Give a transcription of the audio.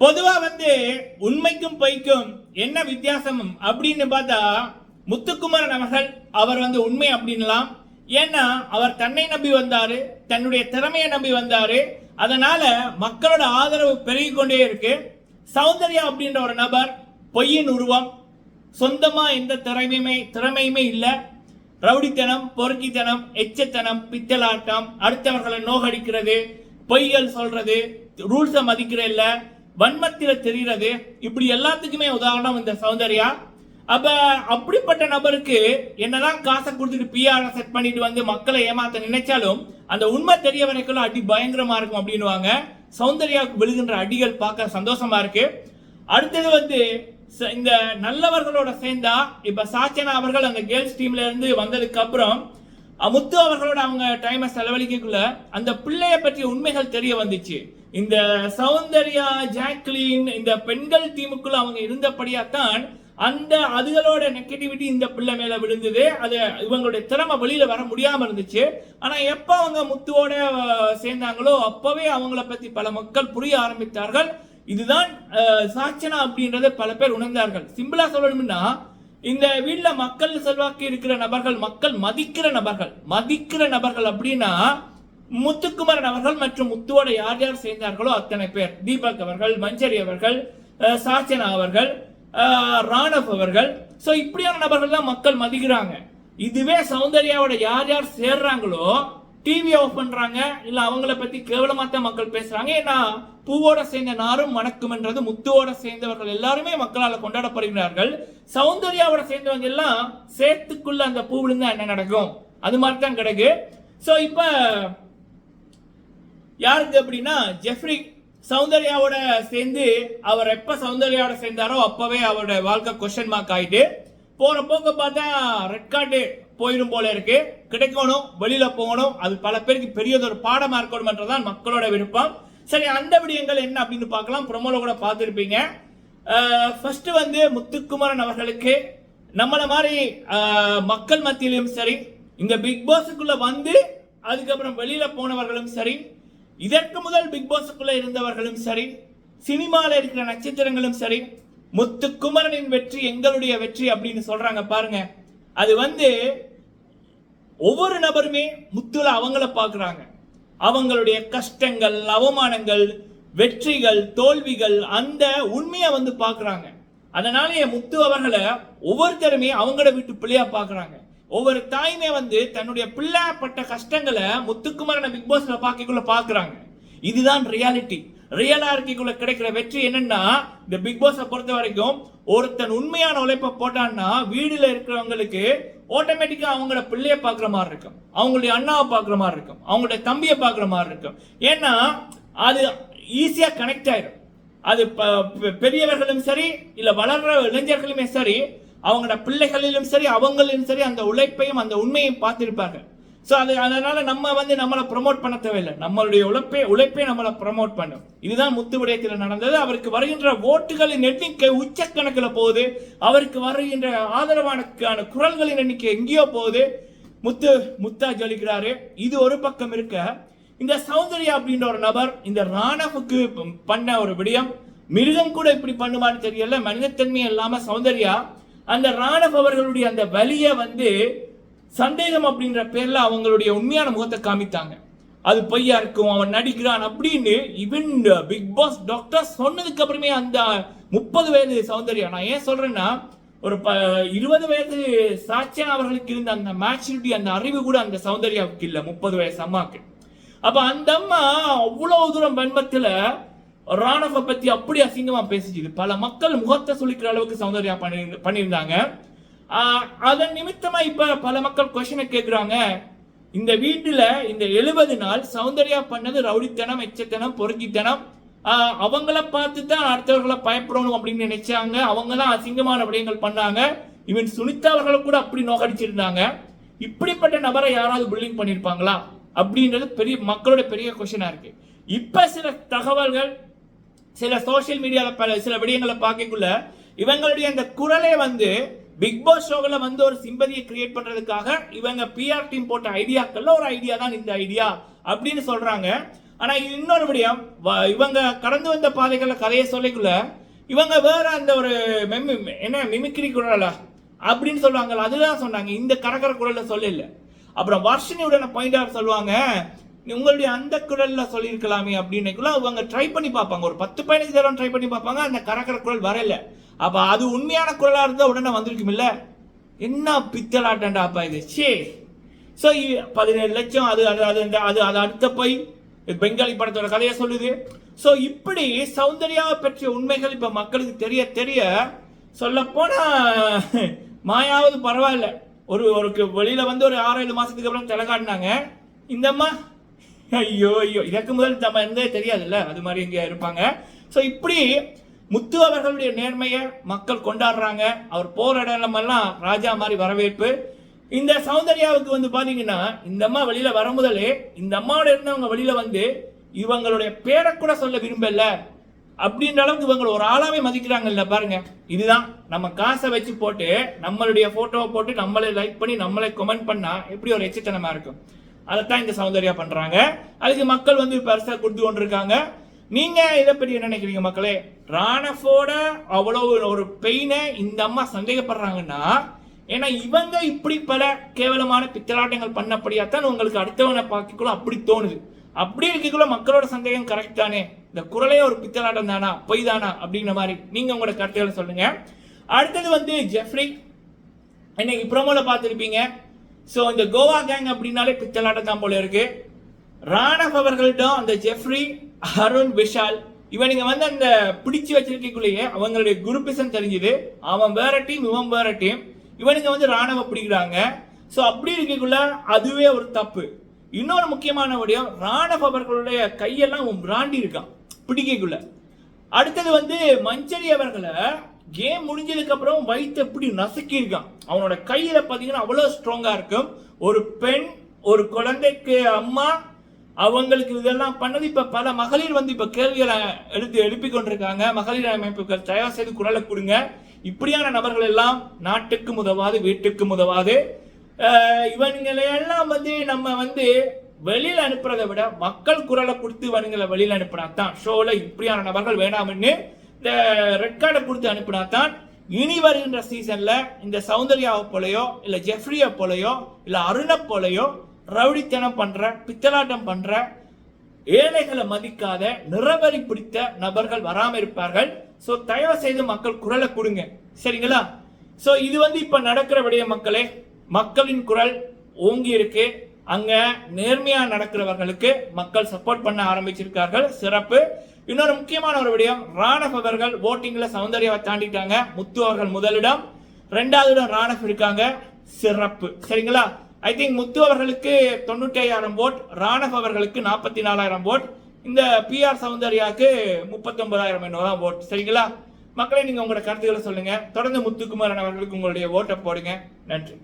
பொதுவா வந்து உண்மைக்கும் பொய்க்கும் என்ன வித்தியாசம் அப்படின்னு பார்த்தா முத்துக்குமரன் அவர்கள் அவர் வந்து உண்மை அப்படின்லாம். ஏன்னா அவர் தன்னை நம்பி வந்தாரு தன்னுடைய திறமையை நம்பி வந்தாரு. அதனால மக்களோட ஆதரவு பெருகி கொண்டே இருக்கு. சௌந்தர்யா அப்படின்ற ஒரு நபர் பொய்யின் உருவம். சொந்தமா எந்த திறமையுமே திறமையுமே இல்லை. ரவுடித்தனம் பொறுக்கித்தனம் எச்சத்தனம் பித்தலாட்டம் அடுத்தவர்களை நோகடிக்கிறது பொய்கள் சொல்றது ரூல்ஸை மதிக்கிற இல்லை வன்மத்தில தெரிகிறது. இப்படி எல்லாத்துக்குமே உதாரணம் இந்த சௌந்தர்யா. அப்ப அப்படிப்பட்ட நபருக்கு என்னதான் காசை கொடுத்துட்டு பிஆர் செட் பண்ணிட்டு வந்து மக்களை ஏமாத்த நினைச்சாலும் அந்த உண்மை தெரிய வரைக்கும் அடி பயங்கரமா இருக்கும் அப்படின்னுவாங்க. சௌந்தர்யாவுக்கு விழுகின்ற அடிகள் பார்க்க சந்தோஷமா இருக்கு. அடுத்தது வந்து ச- இந்த நல்லவர்களோட சேர்ந்தா இப்ப சாச்சனா அவர்கள் அந்த கேர்ள்ஸ் டீம்ல இருந்து வந்ததுக்கு அப்புறம் முத்து அவர்களோட அவங்க டைமை செலவழிக்கக்குள்ள அந்த பிள்ளைய பற்றிய உண்மைகள் தெரிய வந்துச்சு. இந்த சௌந்தர்யா ஜாக்லின் இந்த பெண்கள் டீமுக்குள்ள அவங்க இருந்தபடியாத்தான் அந்த அதுகளோட நெகட்டிவிட்டி இந்த பிள்ளை மேல விழுந்தது. அது இவங்களுடைய திறமை வெளியில வர முடியாம இருந்துச்சு. ஆனா எப்ப அவங்க முத்துவோட சேர்ந்தாங்களோ அப்பவே அவங்கள பத்தி பல மக்கள் புரிய ஆரம்பித்தார்கள். இதுதான் சாட்சனா சாச்சனா அப்படின்றத பல பேர் உணர்ந்தார்கள். சிம்பிளா சொல்லணும்னா இந்த வீட்டில் மக்கள் செல்வாக்கு இருக்கிற நபர்கள் மக்கள் மதிக்கிற நபர்கள் மதிக்கிற நபர்கள் அப்படின்னா முத்துக்குமரன் அவர்கள் மற்றும் முத்துவோட யார் யார் சேர்ந்தார்களோ அத்தனை பேர். தீபக் அவர்கள் மஞ்சரி அவர்கள் சாச்சனா அவர்கள் ராணவ் அவர்கள். ஸோ இப்படியான நபர்கள் தான் மக்கள் மதிக்கிறாங்க. இதுவே சௌந்தர்யாவோட யார் யார் சேர்றாங்களோ டிவி ஆஃப் பண்றாங்க இல்ல அவங்கள பத்தி கேவலமா தான் மக்கள் பேசுறாங்க. ஏன்னா பூவோட சேர்ந்த நாரும் மணக்கும்ன்றது முத்துவோட சேர்ந்தவர்கள் எல்லாருமே மக்களால் கொண்டாடப்படுகிறார்கள். சௌந்தர்யாவோட சேர்ந்தவங்க எல்லாம் சேத்துக்குள்ள அந்த பூ விழுந்தா என்ன நடக்கும்? அது மாதிரி தான் கிடக்கு. ஸோ இப்போ யாருக்கு அப்படின்னா ஜெஃப்ரி சௌந்தர்யாவோட சேர்ந்து அவர் எப்ப சௌந்தர்யாவோட சேர்ந்தாரோ அப்பவே அவரோட வாழ்க்கை கொஸ்டின் மார்க் ஆயிட்டு போற போக்க பார்த்தா ரெட் கார்டு போயிடும் போல இருக்கு. கிடைக்கணும் வெளியில போகணும். அது பல பேருக்கு பெரியதொரு பாடமா இருக்கணும்ன்றதான் மக்களோட விருப்பம். சரி அந்த விடயங்கள் என்ன அப்படின்னு பார்க்கலாம். ப்ரொமோல கூட பார்த்துருப்பீங்க. ஃபர்ஸ்ட் வந்து முத்துக்குமரன் அவர்களுக்கு நம்மளை மாதிரி மக்கள் மத்தியிலும் சரி இந்த பிக் பாஸுக்குள்ள வந்து அதுக்கப்புறம் வெளியில போனவர்களும் சரி இதற்கு முதல் பிக் பாஸுக்குள்ள இருந்தவர்களும் சரி சினிமாவில் இருக்கிற நட்சத்திரங்களும் சரி முத்து குமரனின் வெற்றி எங்களுடைய வெற்றி அப்படின்னு சொல்றாங்க பாருங்க. அது வந்து ஒவ்வொரு நபருமே முத்துல அவங்கள பார்க்குறாங்க. அவங்களுடைய கஷ்டங்கள் அவமானங்கள் வெற்றிகள் தோல்விகள் அந்த உண்மையை வந்து பார்க்குறாங்க. அதனாலேயே முத்து அவர்களை ஒவ்வொருத்தருமே அவங்கள வீட்டு பிள்ளையா பார்க்குறாங்க. ஒவ்வொரு தாயுமே வந்து தன்னுடைய பிள்ளை பட்ட கஷ்டங்களை முத்துக்குமாரனை பிக் பாஸ்ல பாக்கிக்குள்ள பாக்குறாங்க இதுதான் ரியாலிட்டி ரியலா இருக்கிக்குள்ள கிடைக்கிற வெற்றி என்னன்னா இந்த பிக் பாஸை பொறுத்த வரைக்கும் ஒருத்தன் உண்மையான உழைப்பை போட்டான்னா வீடுல இருக்கிறவங்களுக்கு ஆட்டோமேட்டிக்கா அவங்களோட பிள்ளைய பாக்குற மாதிரி இருக்கும். அவங்களுடைய அண்ணாவை பாக்குற மாதிரி இருக்கும். அவங்களுடைய தம்பியை பாக்குற மாதிரி இருக்கும். ஏன்னா அது ஈஸியா கனெக்ட் ஆயிடும் அது ப- பெரியவர்களும் சரி இல்ல வளர்ற இளைஞர்களுமே சரி அவங்களோட பிள்ளைகளிலும் சரி அவங்களிலும் சரி அந்த உழைப்பையும் அந்த உண்மையும் பார்த்திருப்பார்கள். ஸோ அது அதனால நம்ம வந்து நம்மளை ப்ரொமோட் பண்ண தேவையில்லை. நம்மளுடைய உழைப்பே உழைப்பே நம்மளை ப்ரொமோட் பண்ணும். இதுதான் முத்து விடயத்தில் நடந்தது. அவருக்கு வருகின்ற ஓட்டுகளின் எண்ணிக்கை உச்சக்கணக்கில் போகுது. அவருக்கு வருகின்ற ஆதரவான குரல்களின் எண்ணிக்கை எங்கேயோ போகுது. முத்து முத்தா ஜொலிக்கிறாரு. இது ஒரு பக்கம் இருக்க இந்த சௌந்தர்யா அப்படின்ற ஒரு நபர் இந்த ராணவுக்கு பண்ண ஒரு விடயம். மிருகம் கூட இப்படி பண்ணுமான்னு தெரியல. மனிதத்தன்மை இல்லாமல் சௌந்தர்யா அந்த ராணவ் அவர்களுடைய அந்த வழியை வந்து சந்தேகம் அப்படின்ற பேர்ல அவங்களுடைய உண்மையான முகத்தை காமித்தாங்க. அது பொய்யா இருக்கும் அவன் நடிக்கிறான் அப்படின்னு இவன் பிக் பாஸ் டாக்டர் சொன்னதுக்கு அப்புறமே அந்த முப்பது வயது சௌந்தர்யா நான் ஏன் சொல்றேன்னா ஒரு ப இருபது வயது சாட்சியா அவர்களுக்கு இருந்த அந்த மேச்சூரிட்டி அந்த அறிவு கூட அந்த சௌந்தர்யாவுக்கு இல்லை முப்பது வயசு அம்மாவுக்கு. அப்ப அந்த அம்மா அவ்வளவு தூரம் வன்மத்துல ராணவ பத்தி அப்படி அசிங்கமா பேசிச்சு பல மக்கள் முகத்தை சொல்லிக்கிற அளவுக்கு சௌந்தர்யா பண்ணி பண்ணியிருந்தாங்க. அதன் நிமித்தமா இப்ப பல மக்கள் கொஸ்டினை கேட்குறாங்க இந்த வீட்டுல இந்த எழுபது நாள் சௌந்தர்யா பண்ணது ரவுடித்தனம் எச்சத்தனம் பொறுக்கித்தனம். அவங்கள பார்த்து தான் அடுத்தவர்களை பயப்படணும் அப்படின்னு நினைச்சாங்க. அவங்க தான் அசிங்கமான விடயங்கள் பண்ணாங்க. இவன் சுனிதா அவர்களை கூட அப்படி நோக்கடிச்சிருந்தாங்க. இப்படிப்பட்ட நபரை யாராவது பில்டிங் பண்ணியிருப்பாங்களா அப்படின்றது பெரிய மக்களோட பெரிய கொஷனா இருக்கு. இப்ப சில தகவல்கள் சில சோஷியல் மீடியாவில் பல சில விடயங்களை பார்க்கக்குள்ள இவங்களுடைய அந்த குரலே வந்து பிக் பாஸ் ஷோவில் வந்து ஒரு சிம்பதியை கிரியேட் பண்ணுறதுக்காக இவங்க பிஆர் டீம் போட்ட ஐடியாக்கள்ல ஒரு ஐடியா தான் இந்த ஐடியா அப்படின்னு சொல்கிறாங்க ஆனால் இன்னொரு விடயம் வ- இவங்க கடந்து வந்த பாதைகளில் கதையை சொல்லிக்குள்ள இவங்க வேற அந்த ஒரு மெமி என்ன மிமிக்ரி குரலா அப்படின்னு சொல்லுவாங்க அதுதான் சொன்னாங்க. இந்த கரகர குரலில் சொல்லல. அப்புறம் வர்ஷினியுடன பாயிண்ட் ஆஃப் சொல்லுவாங்க. உங்களுடைய அந்த குரல்ல சொல்லியிருக்கலாமே அப்படின்னுக்குள்ள அவங்க ட்ரை பண்ணி பார்ப்பாங்க. ஒரு பத்து பதினஞ்சு தடவை ட்ரை பண்ணி பார்ப்பாங்க. அந்த கரகர குரல் வரல. அப்போ அது உண்மையான குரலாக இருந்தால் உடனே வந்திருக்குமில்ல? என்ன பித்தலாட்டண்டா அப்பா இது? சே ஸோ பதினேழு லட்சம் அது அது அது அது அது அடுத்த போய் பெங்காலி படத்தோட கதையை சொல்லுது. ஸோ இப்படி சௌந்தர்யாவை பற்றிய உண்மைகள் இப்போ மக்களுக்கு தெரிய தெரிய சொல்லப்போனால் மாயாவது பரவாயில்ல. ஒரு ஒரு வெளியில் வந்து ஒரு ஆறு ஏழு மாதத்துக்கு அப்புறம் திலகாடினாங்க காட்டினாங்க. இந்தம்மா ஐயோ ஐயோ. இதற்கு முதல் நம்ம இருந்தே தெரியாதுல்ல அது மாதிரி இங்கே இருப்பாங்க. ஸோ இப்படி முத்து அவர்களுடைய நேர்மையை மக்கள் கொண்டாடுறாங்க. அவர் போற இடமெல்லாம் ராஜா மாதிரி வரவேற்பு. இந்த சௌந்தர்யாவுக்கு வந்து பார்த்தீங்கன்னா இந்த அம்மா வெளியில் வர முதலே இந்த அம்மாவோட இருந்தவங்க வெளியில் வந்து இவங்களுடைய பேரை கூட சொல்ல விரும்பல. அப்படின்ற அளவுக்கு இவங்களை ஒரு ஆளாவே மதிக்கிறாங்கல்ல பாருங்க. இதுதான். நம்ம காசை வச்சு போட்டு நம்மளுடைய போட்டோவை போட்டு நம்மளை லைக் பண்ணி நம்மளை கமெண்ட் பண்ணால் எப்படி ஒரு எச்சித்தனமாக இருக்கும். அதைத்தான் இந்த சௌந்தர்யா பண்ணுறாங்க அதுக்கு மக்கள் வந்து பெருசாக கொடுத்து கொண்டிருக்காங்க. நீங்கள் இதை பற்றி என்ன நினைக்கிறீங்க மக்களே? ராணஃபோட அவ்வளோ ஒரு பெயினை இந்த அம்மா சந்தேகப்படுறாங்கன்னா ஏன்னா இவங்க இப்படி பல கேவலமான பித்தலாட்டங்கள் பண்ணபடியாத்தான் உங்களுக்கு அடுத்தவனை பார்க்கக்குள்ள அப்படி தோணுது. அப்படி இருக்கக்குள்ள மக்களோட சந்தேகம் கரெக்ட் தானே. இந்த குரலே ஒரு பித்தலாட்டம் தானா? பொய் தானா? அப்படிங்கிற மாதிரி நீங்கள் உங்களோட கருத்துக்களை சொல்லுங்கள் அடுத்தது வந்து ஜெஃப்ரி. இன்னைக்கு ப்ரோமோவில் பார்த்துருப்பீங்க. ஸோ இந்த கோவா கேங் அப்படின்னாலே பித்தலாட்டம் தான் போல இருக்கு. ராணவ் அவர்கள்ட்டும் அந்த ஜெஃப்ரி அருண் விஷால் இவனுங்க வந்து அந்த பிடிச்சு வச்சிருக்கக்குள்ளேயே அவங்களுடைய குரூப்பிசம் தெரிஞ்சுது. அவன் வேற டீம் இவன் வேற டீம் இவனுங்க வந்து ராணுவ பிடிக்கிறாங்க. ஸோ அப்படி இருக்கக்குள்ள அதுவே ஒரு தப்பு. இன்னொரு முக்கியமான விடயம் ராணவ் அவர்களுடைய கையெல்லாம் பிராண்டி இருக்கான் பிடிக்கக்குள்ள. அடுத்தது வந்து மஞ்சரி அவர்களை கேம் முடிஞ்சதுக்கு அப்புறம் வயிற்று எப்படி நசுக்கியிருக்கான்? அவனோட கையில் பார்த்தீங்கன்னா அவ்வளோ ஸ்ட்ராங்காக இருக்கும் ஒரு பெண் ஒரு குழந்தைக்கு அம்மா அவங்களுக்கு இதெல்லாம் பண்ணது. இப்போ பல மகளிர் வந்து இப்போ கேள்விகளை எடுத்து எழுப்பி கொண்டிருக்காங்க. மகளிர் அமைப்புகள் தயார் செய்து குரலை கொடுங்க. இப்படியான நபர்கள் எல்லாம் நாட்டுக்கு உதவாது வீட்டுக்கு உதவாது இவனுங்களை எல்லாம் வந்து நம்ம வந்து வெளியில் அனுப்புறதை விட மக்கள் குரலை கொடுத்து இவனுங்களை வெளியில் அனுப்புனா தான் ஷோவில் இப்படியான நபர்கள் வேணாம்னு இந்த ரெட் கார்டை கொடுத்து அனுப்பினா தான் இனி வருகின்ற சீசனில் இந்த சௌந்தர்யாவை போலயோ இல்லை ஜெஃப்ரியை போலயோ இல்லை அருணை போலயோ ரவுடித்தனம் பண்ணுற பித்தலாட்டம் பண்ணுற ஏழைகளை மதிக்காத நிறவரி பிடித்த நபர்கள் வராமல் இருப்பார்கள். ஸோ தயவு செய்து மக்கள் குரலை கொடுங்க. சரிங்களா? ஸோ இது வந்து இப்போ நடக்கிற விடைய மக்களே மக்களின் குரல் ஓங்கி இருக்கு. அங்கே நேர்மையாக நடக்கிறவர்களுக்கு மக்கள் சப்போர்ட் பண்ண ஆரம்பிச்சிருக்கார்கள். சிறப்பு. இன்னொரு முக்கியமான ஒரு விடயம் ராணப் அவர்கள் ஓட்டிங்ல சௌந்தர்யாவை தாண்டிட்டாங்க. முத்து அவர்கள் முதலிடம். ரெண்டாவது இடம் ராணப் இருக்காங்க சிறப்பு. சரிங்களா? ஐ திங்க் முத்து அவர்களுக்கு தொண்ணூற்றி ஐயாயிரம் ஓட் ராணப் அவர்களுக்கு நாற்பத்தி நாலாயிரம் ஓட் இந்த பிஆர் சௌந்தர்யாக்கு முப்பத்தி ஒன்பதாயிரம் தான் ஓட் சரிங்களா? மக்களே நீங்க உங்களோட கருத்துக்களை சொல்லுங்க. தொடர்ந்து முத்துக்குமாரன் அவர்களுக்கு உங்களுடைய ஓட்டை போடுங்க. நன்றி.